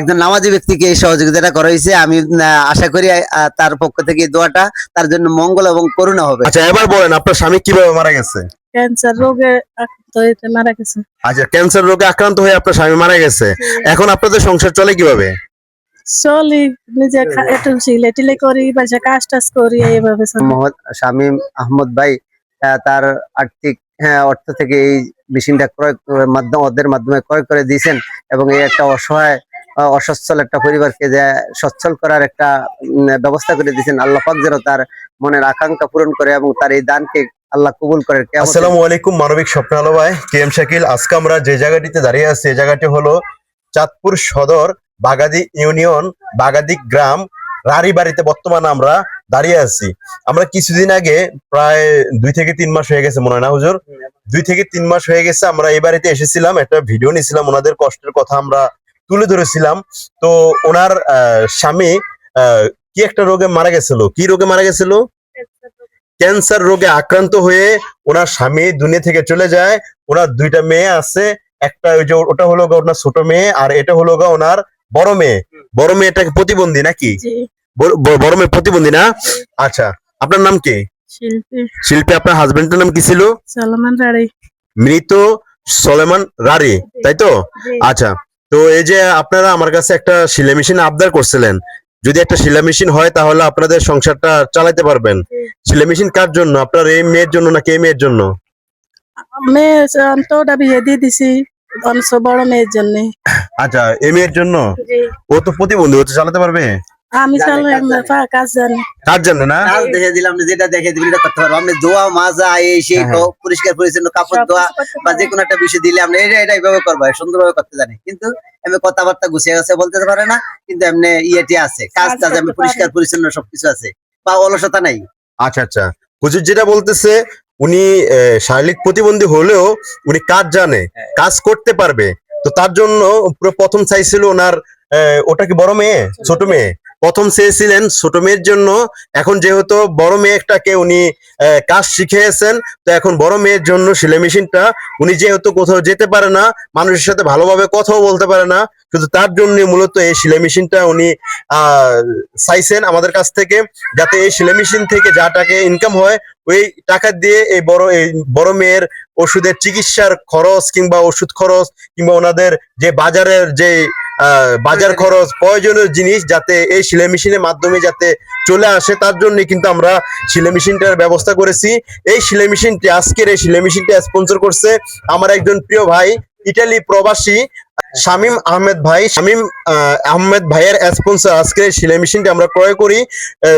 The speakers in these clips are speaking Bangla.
একজন নামাজি ব্যক্তিকে এই সহযোগিতাটা করা হয়েছে। আমি আশা করি তার পক্ষ থেকে দোয়াটা তার জন্য মঙ্গল এবং করুণা হবে। আচ্ছা এবার বলেন আপনার স্বামী কীভাবে মারা গেছে? ক্যান্সার রোগে আক্রান্ত হয়ে মারা গেছে। আচ্ছা ক্যান্সার রোগে আক্রান্ত হয়ে আপনার স্বামী মারা গেছে। এখন আপনাদের সংসার চলে কীভাবে? চলি নিজে একটু সিলে করি বাসা কাজ টাজ করি এইভাবে। মোহাম্মদ শামীম আহমদ ভাই আহ, তার আর্থিক হ্যাঁ, অর্থ থেকে এই মেশিনটা ক্রয় করে মাধ্যম ওদের মাধ্যমে ক্রয় করে দিয়েছেন এবং এই একটা অসহায় অসচ্ছল একটা পরিবারকে যে সচ্ছল করার একটা ব্যবস্থা করে দিয়েছেন, আল্লাহ পাক যেন তার মনের আকাঙ্ক্ষা পূরণ করে এবং তার এই দানকে আল্লাহ কবুল করে কেমন আসসালামু আলাইকুম, মানবিক স্বপ্ন আলো ভাই কে এম শাকিল। আজকে আমরা যে জায়গাটিতে দাঁড়িয়ে আছি এই জায়গাটি হলো চাঁদপুর সদর বাগাদি ইউনিয়ন, বাগাদি গ্রাম রারি বাড়িতে বর্তমানে আমরা দাঁড়িয়ে আছি। আমরা কিছুদিন আগে প্রায় দুই থেকে তিন মাস হয়ে গেছে, মনে হয় না হুজুর? দুই থেকে তিন মাস হয়ে গেছে আমরা এই বাড়িতে এসেছিলাম, একটা ভিডিও নিয়েছিলাম, ওনাদের কষ্টের কথা আমরা তুলে ধরেছিলাম। তো ওনার স্বামী কি একটা রোগে মারা গেছিল? কি রোগে মারা গেছিল? ক্যান্সার রোগে আক্রান্ত হয়ে ওনার স্বামী দুনিয়া থেকে চলে যায়। ওনার দুইটা মেয়ে আছে। একটা ওই যে ওটা হলো গা ওনার ছোট মেয়ে আর এটা হলো গা ওনার বড় মেয়ে। বড় মেয়েটাকে প্রতিবন্ধী নাকি? বড়- মেয়ে প্রতিবন্ধী না? আচ্ছা আপনার নাম কি? শিল্পী। শিল্পী আপনার হাজবেন্ডের নাম কি ছিল? সালমান রাড়ি। মৃত সলেমান রারি তাই তো? আচ্ছা তো এই যে আপনারা আমার কাছে একটা সিলাই মেশিন আবদার করছিলেন যদি একটা সিলাই মেশিন হয় তাহলে আপনাদের সংসারটা চালাতে পারবেন। সিলাই মেশিন কার জন্য? আপনার এই মেয়ের জন্য না কে মেয়ের জন্য? মেয়ে অন্তটা বিয়ে দিয়ে দিছি বড় মেয়ের জন্য। আচ্ছা এই মেয়ের জন্য? ও তো প্রতিবন্ধী ও তো চালাতে পারবে? আমি কাজ জানি। কাজ জানি? না? কাজ দেখে দিলাম যেটা দেখে দিবি এটা করতে পারব। আমরা দোয়া মাজা এই সেই হ্যাঁ। পরিষ্কার পরিচ্ছন্ন কাপড় করতে বা যে কোনো একটা বিষয় দিলে আমরা এটা এটা এইভাবে করব সুন্দরভাবে করতে জানি। কিন্তু আমি কথাবার্তা গুছিয়ে গেছে বলতে পারে না কিন্তু এমনি ইয়েটি আছে। কাজ কাজ টাজ আমি পরিষ্কার পরিচ্ছন্ন সবকিছু আছে বা অলসতা নাই। আচ্ছা আচ্ছা। হুজুর যেটা বলতেছে উনি আহ, শারীরিক প্রতিবন্ধী হলেও উনি কাজ জানে হ্যাঁ। কাজ করতে পারবে। তো তার জন্য পুরো প্রথম চাইছিল ওনার আহ, ওটা কি বড় মেয়ে? ছোট মেয়ে? প্রথম চেয়েছিলেন ছোট মেয়ের জন্য। এখন যেহেতু বড় মেয়েটাকে উনি কাজ শিখিয়েছেন, তো এখন বড় মেয়ের জন্য সেলাই মেশিনটা উনি যেহেতু কোথাও যেতে পারে না, মানুষের সাথে ভালোভাবে কথাও বলতে পারে না, শুধু তার জন্য মূলত এই সেলাই মেশিনটা উনি চাইছেন আমাদের কাছ থেকে, যাতে এই সেলাই মেশিন থেকে যা টাকা ইনকাম হয়, ওই টাকা দিয়ে এই বড় এই বড় মেয়ের ওষুধের চিকিৎসার খরচ কিংবা ওষুধ খরচ কিংবা ওনাদের যে বাজারের যে বাজার খরচ প্রয়োজনীয় জিনিস যাতে এই সেলাই মেশিনের মাধ্যমে যাতে চলে আসে তার জন্য কিন্তু আমরা সেলাই মেশিনটার ব্যবস্থা করেছি। এই সেলাই মেশিনটি আজকের এই সেলাই মেশিনটা স্পন্সর করছে আমার একজন প্রিয় ভাই ইটালি প্রবাসী শামিম আহমেদ ভাই। শামিম আহ, আহমেদ ভাইয়ের স্পন্সর আজকে সেলাই মেশিনটি আমরা ক্রয় করি।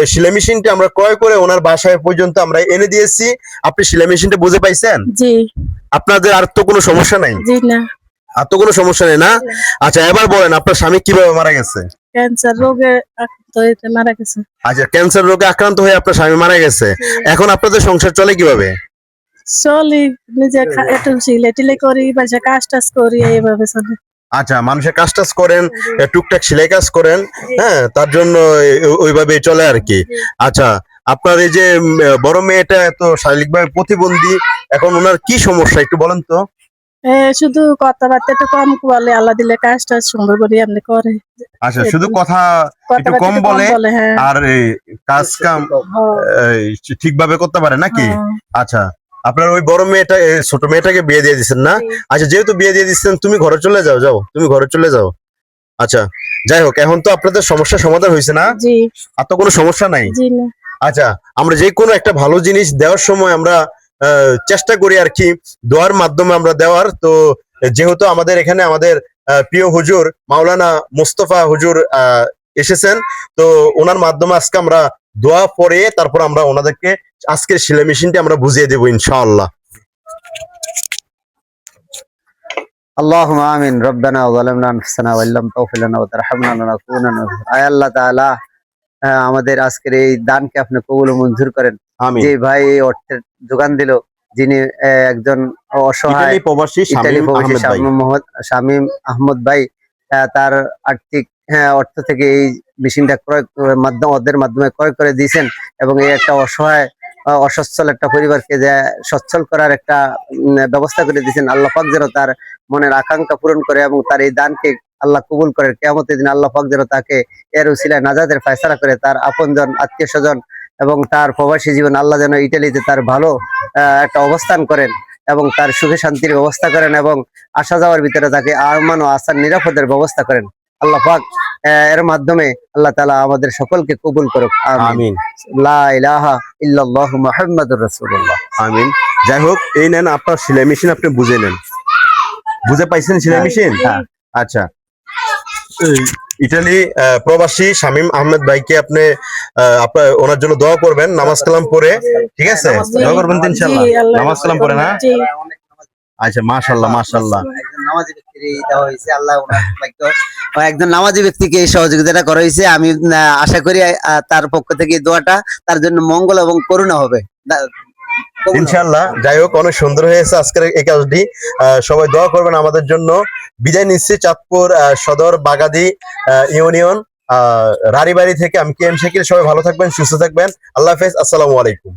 সেলাই মেশিনটি আমরা ক্রয় করে ওনার বাসায় পর্যন্ত আমরা এনে দিয়েছি। আপনি সেলাই মেশিনটা বুঝে পাইছেন? জি। আপনাদের আর তো কোনো সমস্যা নাই? জি না। আর তো কোনো সমস্যা নেই না? আচ্ছা এবার বলেন আপনার স্বামী কীভাবে মারা গেছে? ক্যান্সার রোগে মারা গেছে। আচ্ছা ক্যান্সার রোগে আক্রান্ত হয়ে আপনার স্বামী মারা গেছে। এখন আপনাদের সংসার চলে কীভাবে? চলি নিজে একটু সিলে টিলে করি বাসা কাজ টাজ করি এইভাবে চলি। আচ্ছা মানুষের কাজ টাজ করেন টুকটাক সেলাই কাজ করেন হ্যাঁ তার জন্য ওইভাবে চলে আর কি। আচ্ছা আপনার এই যে বড় মেয়েটা এত শারীরিকভাবে প্রতিবন্ধী এখন ওনার কি সমস্যা একটু বলেন তো? শুধু কথাবার্তা একটু কম বলে আল্লাহ দিলে কাজটা সুন্দর করে এমনি করে। আচ্ছা শুধু কথা কথাবার্তা কম বলে, হ্যাঁ। আর কাজ কাম হ্যাঁ, ঠিকভাবে করতে পারে নাকি? হ্যাঁ। আচ্ছা আপনার ওই বড় মেয়েটা ছোট মেয়েটাকে বিয়ে দিয়ে দিচ্ছেন না? আচ্ছা যেহেতু বিয়ে দিয়ে দিচ্ছেন তুমি ঘরে চলে যাও যাও তুমি ঘরে চলে যাও। আচ্ছা যাই হোক এখন তো আপনাদের সমস্যার সমাধান হয়েছে না? আর তো কোনো সমস্যা নাই? আচ্ছা আমরা যে কোনো একটা ভালো জিনিস দেওয়ার সময় আমরা চেষ্টা করি আর কি দোয়ার মাধ্যমে আমরা দেওয়ার তো যেহেতু আমাদের এখানে আমাদের আহ, প্রিয় হুজুর মাওলানা মুস্তফা হুজুর আহ, এসেছেন তো ওনার মাধ্যমে আজকে আমরা দোয়া পরে তারপর আমরা ওনাদেরকে আজকের সেলাই মেশিনটি আমরা বুঝিয়ে দেবো ইনশাআল্লাহ اللهم آمين ربنا وظلمنا أنفسنا وإن لم تغفر لنا وترحمنا لنكونن من আয় আল্লাহ তাআলা আহ, আমাদের আজকের এই দানকে আপনি কবুল মঞ্জুর করেন। যে ভাই এই অর্থের যোগান দিল যিনি একজন অসহায় প্রবাসী শামীম আহমদ ভাই। তার আর্থিক হ্যাঁ, অর্থ থেকে এই মেশিনটা ক্রয় করে মাধ্যম ওদের মাধ্যমে ক্রয় করে দিয়েছেন এবং এই একটা অসহায় অসচ্ছল একটা পরিবারকে যে সচ্ছল করার একটা ব্যবস্থা করে দিয়েছেন। আল্লাহ পাক যেন তার মনের আকাঙ্ক্ষা পূরণ করে এবং তার এই দানকে আল্লাহ কবুল করে কেমতের দিন আল্লাহ পাক যেন তাকে এর উসিলায় নাজাদের ফয়সালা করে তার আপনজন আত্মীয় স্বজন এবং তার প্রবাসী জীবন আল্লাহ যেন ইটালিতে তার ভালো একটা অবস্থান করেন এবং তার সুখে শান্তির ব্যবস্থা করেন এবং আসা যাওয়ার ভিতরে তাকে আরমান ও আসার নিরাপদের ব্যবস্থা করেন। আল্লাহ পাক এর মাধ্যমে আল্লাহ তালা আমাদের সকলকে কবুল করুক। আমিন। মুহাম্মাদুর রাসূলুল্লাহ। আমিন। যাই হোক এই নেন আপনার সেলাই মেশিন আপনি বুঝে নেন। বুঝে পাইছেন সেলাই মেশিন? হ্যাঁ। আচ্ছা। ইটালি আহ, প্রবাসী শামীম আহমেদ ভাইকে আপনি আহ, আপনার ওনার জন্য দোয়া করবেন নামাজ কালাম পরে ঠিক আছে? নামাজ কালাম। দোয়া করবেন ইনশাআল্লাহ। নামাজ কালাম পরে না? আচ্ছা মাশাআল্লাহ মাশাআল্লাহ। নামাজি ব্যক্তির দেওয়া হয়েছে আল্লাহ একজন নামাজি ব্যক্তিকে এই সহযোগিতাটা করা হয়েছে আমি আশা করি তার পক্ষ থেকে দোয়াটা তার জন্য মঙ্গল এবং করুণা হবে। ইনশাআল্লাহ যাই হোক অনেক সুন্দর হয়েছে আজকের এই কাজটি। সবাই দোয়া করবেন আমাদের জন্য। বিদায় নিচ্ছি চাঁদপুর সদর বাগাদি ইউনিয়ন আহ, রানীবাড়ি থেকে আমি কে এম সবাই ভালো থাকবেন সুস্থ থাকবেন। আল্লাহ হাফেজ আসসালামু আলাইকুম।